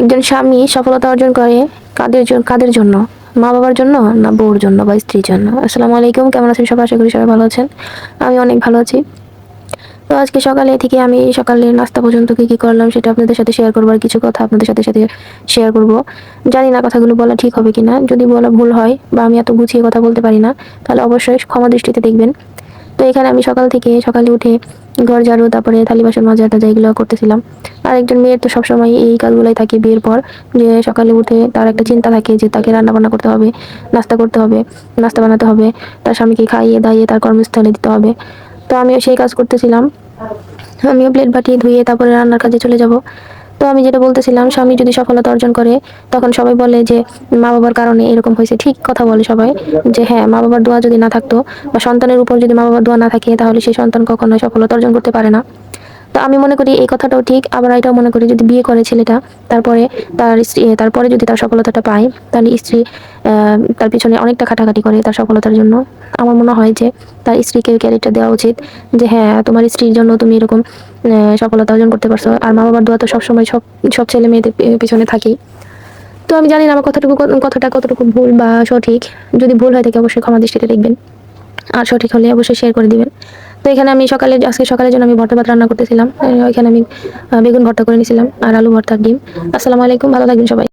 একজন স্বামী সফলতা অর্জন করে কাদের জন্য কাদের জন্য? মা বাবার জন্য না বউর জন্য বা স্ত্রীর জন্য? আসসালামু আলাইকুম, কেমন আছেন সবাই? আশা করি সবাই ভালো আছেন। আমি অনেক ভালো আছি। তো আজকে সকালে থেকে আমি সকালে নাস্তা পর্যন্ত কি কি করলাম সেটা আপনাদের সাথে শেয়ার করব আর কিছু কথা আপনাদের সাথে সাথে শেয়ার করব। জানি না কথাগুলো বলা ঠিক হবে কিনা। যদি বলা ভুল হয় বা আমি এত গুছিয়ে কথা বলতে পারি না, তাহলে অবশ্যই ক্ষমা দৃষ্টিতে দেখবেন। তো এখানে আমি সকাল থেকে সকালে উঠে ঘর, ঝাড়ু, তারপরে থালি, বাসন মাজা, টাজা, এগুলো করতেছিলাম। আর একজন মেয়ের তো সবসময় এই কাজগুলোই থাকে বিয়ের পর, যে সকালে উঠে তার একটা চিন্তা থাকে যে তাকে রান্না বান্না করতে হবে, নাস্তা করতে হবে, নাস্তা বানাতে হবে, তার স্বামীকে খাইয়ে, দাইয়ে, তার কর্মস্থলে দিতে হবে। তো আমিও সেই কাজ করতেছিলাম। আমিও প্লেট বাটি ধুয়ে তারপরে রান্নার কাজে চলে যাব। তো আমি যেটা বলতেছিলাম, স্বামী যদি সফলতা অর্জন করে, তখন সবাই বলে যে, মা বাবার কারণে এরকম হয়েছে। ঠিক কথা বলে সবাই যে হ্যাঁ মা বাবার দোয়া যদি না থাকতো বা সন্তানের উপর যদি মা বাবার দোয়া না থাকে, তাহলে সেই সন্তান কখনোই সফলতা অর্জন করতে পারে না। তো আমি মনে করি এই কথাটাও ঠিক। আবার এটাও মনে করি যদি বিয়ে করে ছেলেটা, তারপরে তার স্ত্রী তারপরে যদি তার সফলতাটা পায়, তাহলে স্ত্রী তার পিছনে অনেকটা খাটাখাটি করে তার সফলতার জন্য। আমার মনে হয় যে তার স্ত্রীকে ক্যারেক্টার দেওয়া উচিত যে হ্যাঁ তোমার স্ত্রীর জন্য তুমি এরকম সফলতা অর্জন করতে পারছ। আর মা বাবার দোয়া তো সবসময় সব সব ছেলে মেয়েদের পিছনে থাকেই। তো আমি জানি না আমার কথাটুকু, কথাটা কতটুকু ভুল বা সঠিক। যদি ভুল হয় থাকে অবশ্যই ক্ষমা দৃষ্টিতে দেখবেন। আর সঠিক হলে অবশ্যই শেয়ার করে দিবেন। তো এখানে আমি সকালে, আজকে সকালের জন্য আমি ভর্তা ভাত রান্না করতেছিলাম। এখানে আমি বেগুন ভর্তা করে নিয়েছিলাম আর আলু ভর্তা ডিম। আসসালামু আলাইকুম, ভালো থাকবেন সবাই।